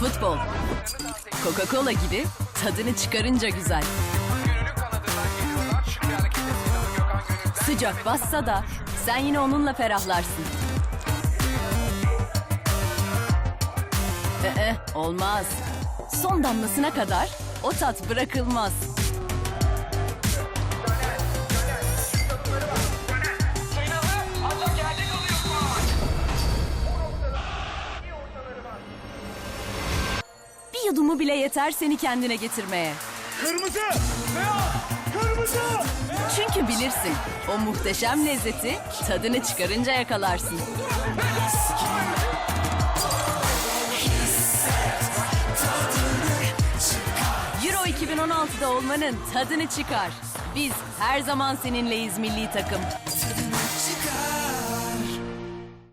Futbol. Coca-Cola gibi tadını çıkarınca güzel. Sıcak bassa da sen yine onunla ferahlarsın. Ee, olmaz. Son damlasına kadar o tat bırakılmaz. Yudumu bile yeter seni kendine getirmeye. Kırmızı! Beyaz! Kırmızı! Çünkü bilirsin o muhteşem lezzeti tadını çıkarınca yakalarsın. Euro 2016'da olmanın tadını çıkar. Biz her zaman seninleyiz milli takım.